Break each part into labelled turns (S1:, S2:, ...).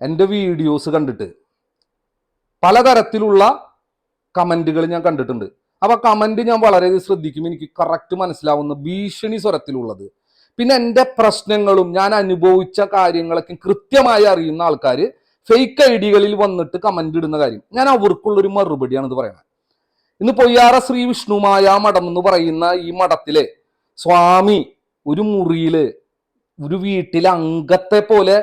S1: എന്റെ വീഡിയോസ് കണ്ടിട്ട് പലതരത്തിലുള്ള കമന്റുകൾ ഞാൻ കണ്ടിട്ടുണ്ട്. അപ്പോൾ കമന്റ് ഞാൻ വളരെയധികം ശ്രദ്ധിക്കും. എനിക്ക് കറക്റ്റ് മനസ്സിലാവുന്ന ഭീഷണി സ്വരത്തിലുള്ളത്. പിന്നെ എന്റെ പ്രശ്നങ്ങളും ഞാൻ അനുഭവിച്ച കാര്യങ്ങളൊക്കെ കൃത്യമായി അറിയുന്ന ആൾക്കാർ ഫേക്ക് ഐ ഡികളിൽ വന്നിട്ട് കമന്റ് ഇടുന്ന കാര്യം. ഞാൻ അവർക്കുള്ളൊരു മറുപടിയാണ് ഇത് പറയുന്നത് ഇന്ന് പൊയ്യാറ ശ്രീ വിഷ്ണുമായ മഠം എന്ന് പറയുന്ന ഈ മഠത്തിലെ സ്വാമി ഒരു മുറിയിൽ ഒരു വീട്ടിലെ അംഗത്തെ പോലെ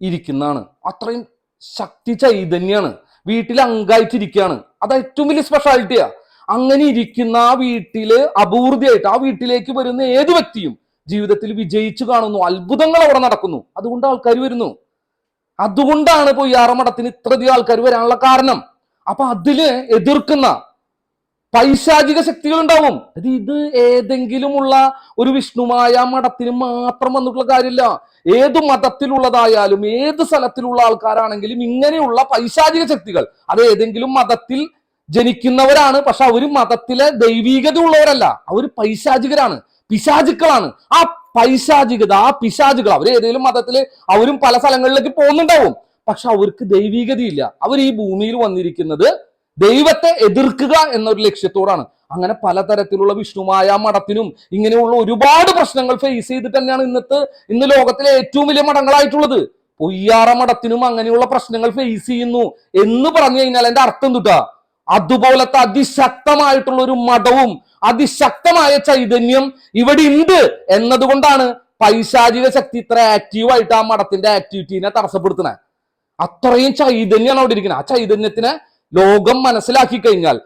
S1: ഇരിക്കുന്നതാണ്. അത്രയും ശക്തി ചൈതന്യമാണ് വീട്ടിൽ അങ്കായിട്ടിരിക്കുകയാണ് അത് ഏറ്റവും വലിയ സ്പെഷ്യാലിറ്റിയാ അങ്ങനെ ഇരിക്കുന്ന ആ വീട്ടിൽ അപൂർത്തിയായിട്ട് ആ വീട്ടിലേക്ക് വരുന്ന ഏത് വ്യക്തിയും ജീവിതത്തിൽ വിജയിച്ചു കാണുന്നു. അത്ഭുതങ്ങൾ അവിടെ നടക്കുന്നു. അതുകൊണ്ട് ആൾക്കാർ വരുന്നു. അതുകൊണ്ടാണ് പൊയ്യാറ മഠത്തിന് ഇത്രയധികം ആൾക്കാർ വരാനുള്ള കാരണം. അപ്പൊ അതിൽ എതിർക്കുന്ന പൈശാചിക ശക്തികൾ ഉണ്ടാവും അത് ഇത് ഏതെങ്കിലുമുള്ള ഒരു വിഷ്ണുമായ മഠത്തിന് മാത്രം വന്നിട്ടുള്ള കാര്യമില്ല. ഏത് മതത്തിലുള്ളതായാലും ഏത് സ്ഥലത്തിലുള്ള ആൾക്കാരാണെങ്കിലും ഇങ്ങനെയുള്ള പൈശാചിക ശക്തികൾ അത് ഏതെങ്കിലും മതത്തിൽ ജനിക്കുന്നവരാണ്. പക്ഷെ അവർ മതത്തിലെ ദൈവീകത ഉള്ളവരല്ല അവർ പൈശാചികരാണ് പിശാചുക്കളാണ്. ആ പൈശാചികത ആ പിശാചുകൾ അവർ ഏതെങ്കിലും മതത്തിൽ അവരും പല സ്ഥലങ്ങളിലേക്ക് പോകുന്നുണ്ടാവും. പക്ഷെ അവർക്ക് ദൈവീകതയില്ല. അവർ ഈ ഭൂമിയിൽ വന്നിരിക്കുന്നത് ദൈവത്തെ എതിർക്കുക എന്നൊരു ലക്ഷ്യത്തോടാണ്. അങ്ങനെ പലതരത്തിലുള്ള വിഷ്ണുമായ മഠത്തിനും ഇങ്ങനെയുള്ള ഒരുപാട് പ്രശ്നങ്ങൾ ഫേസ് ചെയ്തിട്ട് തന്നെയാണ് ഇന്നത്തെ ഇന്ന് ലോകത്തിലെ ഏറ്റവും വലിയ മഠങ്ങളായിട്ടുള്ളത്. പൊയ്യാറ മഠത്തിനും അങ്ങനെയുള്ള പ്രശ്നങ്ങൾ ഫേസ് ചെയ്യുന്നു എന്ന് പറഞ്ഞു കഴിഞ്ഞാൽ എന്റെ അർത്ഥം എന്തുട്ടാ? അതുപോലത്തെ അതിശക്തമായിട്ടുള്ള ഒരു മഠവും അതിശക്തമായ ചൈതന്യം ഇവിടെ ഉണ്ട് എന്നതുകൊണ്ടാണ് പൈശാചിക ശക്തി ഇത്ര ആക്റ്റീവായിട്ട് ആ മഠത്തിന്റെ ആക്ടിവിറ്റീനെ തടസ്സപ്പെടുത്തുന്നത്. അത്രയും ചൈതന്യമാണ് അവിടെ ഇരിക്കുന്നത്. ആ ചൈതന്യത്തിനെ ലോകം മനസ്സിലാക്കി കഴിഞ്ഞാൽ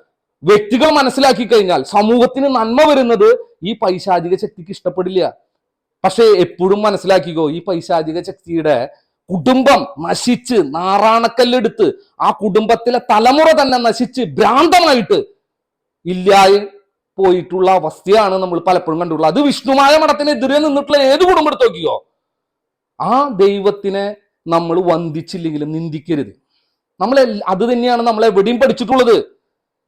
S1: വ്യക്തികൾ മനസ്സിലാക്കി കഴിഞ്ഞാൽ സമൂഹത്തിന് നന്മ വരുന്നത് ഈ പൈശാചിക ശക്തിക്ക് ഇഷ്ടപ്പെടില്ല. പക്ഷേ എപ്പോഴും മനസ്സിലാക്കിക്കോ ഈ പൈശാചിക ശക്തിയുടെ കുടുംബം നശിച്ച് നാറാണക്കല്ലെടുത്ത് ആ കുടുംബത്തിലെ തലമുറ തന്നെ നശിച്ച് ഭ്രാന്തമായിട്ട് ഇല്ലായി പോയിട്ടുള്ള അവസ്ഥയാണ് നമ്മൾ പലപ്പോഴും കണ്ടുള്ളത് അത് വിഷ്ണുമായ മഠത്തിനെതിരെ നിന്നിട്ടുള്ള ഏത് കുടുംബം എടുത്ത് നോക്കിയോ ആ ദൈവത്തിനെ നമ്മൾ വന്ദിച്ചില്ലെങ്കിലും നിന്ദിക്കരുത്. നമ്മൾ എൽ- അത് തന്നെയാണ് നമ്മളെ എവിടെയും പഠിച്ചിട്ടുള്ളത്.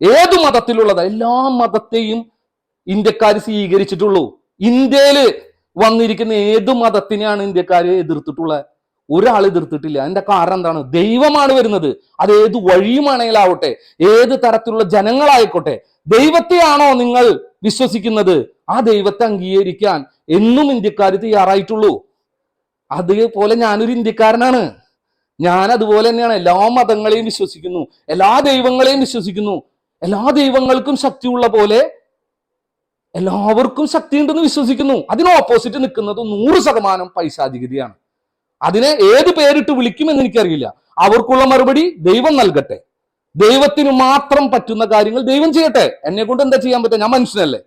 S1: ഏത് മതത്തിലുള്ളത്? എല്ലാ മതത്തെയും ഇന്ത്യക്കാർ സ്വീകരിച്ചിട്ടുള്ളൂ. ഇന്ത്യയിൽ വന്നിരിക്കുന്ന ഏത് മതത്തിനെയാണ് ഇന്ത്യക്കാർ എതിർത്തിട്ടുള്ളത് ഒരാൾ എതിർത്തിട്ടില്ല. അതിന്റെ കാരണം എന്താണ്? ദൈവമാണ് വരുന്നത്. അത് ഏത് വഴിയുമാണെങ്കിലാവട്ടെ ഏത് തരത്തിലുള്ള ജനങ്ങളായിക്കോട്ടെ ദൈവത്തെയാണോ നിങ്ങൾ വിശ്വസിക്കുന്നത്. ആ ദൈവത്തെ അംഗീകരിക്കാൻ എന്നും ഇന്ത്യക്കാർ തയ്യാറായിട്ടുള്ളൂ. അതുപോലെ ഞാനൊരു ഇന്ത്യക്കാരനാണ്. ഞാൻ അതുപോലെ തന്നെയാണ് എല്ലാ മതങ്ങളെയും വിശ്വസിക്കുന്നു എല്ലാ ദൈവങ്ങളെയും വിശ്വസിക്കുന്നു. എല്ലാ ദൈവങ്ങൾക്കും ശക്തിയുള്ള പോലെ എല്ലാവർക്കും ശക്തി ഉണ്ടെന്ന് വിശ്വസിക്കുന്നു. അതിന് ഓപ്പോസിറ്റ് നിൽക്കുന്നത് നൂറ് ശതമാനം പൈശാചികതയാണ്. അതിനെ ഏത് പേരിട്ട് വിളിക്കുമെന്ന് എനിക്കറിയില്ല. അവർക്കുള്ള മറുപടി ദൈവം നൽകട്ടെ. ദൈവത്തിന് മാത്രം പറ്റുന്ന കാര്യങ്ങൾ ദൈവം ചെയ്യട്ടെ. എന്നെ കൊണ്ട് എന്താ ചെയ്യാൻ പറ്റുക? ഞാൻ മനുഷ്യനല്ലേ.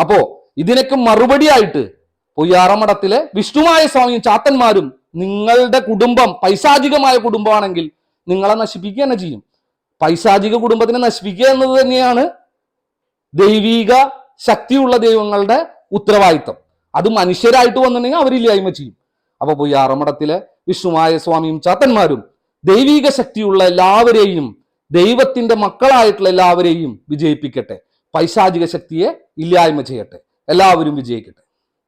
S1: അപ്പോ ഇതിനൊക്കെ മറുപടിയായിട്ട് പൊയ്യാറ മഠത്തിലെ വിഷ്ണുമായ സ്വാമിയും ചാത്തന്മാരും നിങ്ങളുടെ കുടുംബം പൈശാചികമായ കുടുംബമാണെങ്കിൽ നിങ്ങളെ നശിപ്പിക്കുക തന്നെ ചെയ്യും. പൈശാചിക കുടുംബത്തിനെ നശിപ്പിക്കുക എന്നത് തന്നെയാണ് ദൈവീക ശക്തിയുള്ള ദൈവങ്ങളുടെ ഉത്തരവാദിത്തം അത് മനുഷ്യരായിട്ട് വന്നിട്ടുണ്ടെങ്കിൽ അവരില്ലായ്മ ചെയ്യും. അപ്പൊ പൊയ്യാറമഠത്തിലെ വിഷ്ണുമായ സ്വാമിയും ചാത്തന്മാരും ദൈവീക ശക്തിയുള്ള എല്ലാവരെയും ദൈവത്തിന്റെ മക്കളായിട്ടുള്ള എല്ലാവരെയും വിജയിപ്പിക്കട്ടെ. പൈശാചിക ശക്തിയെ ഇല്ലായ്മ ചെയ്യട്ടെ. എല്ലാവരും വിജയിക്കട്ടെ.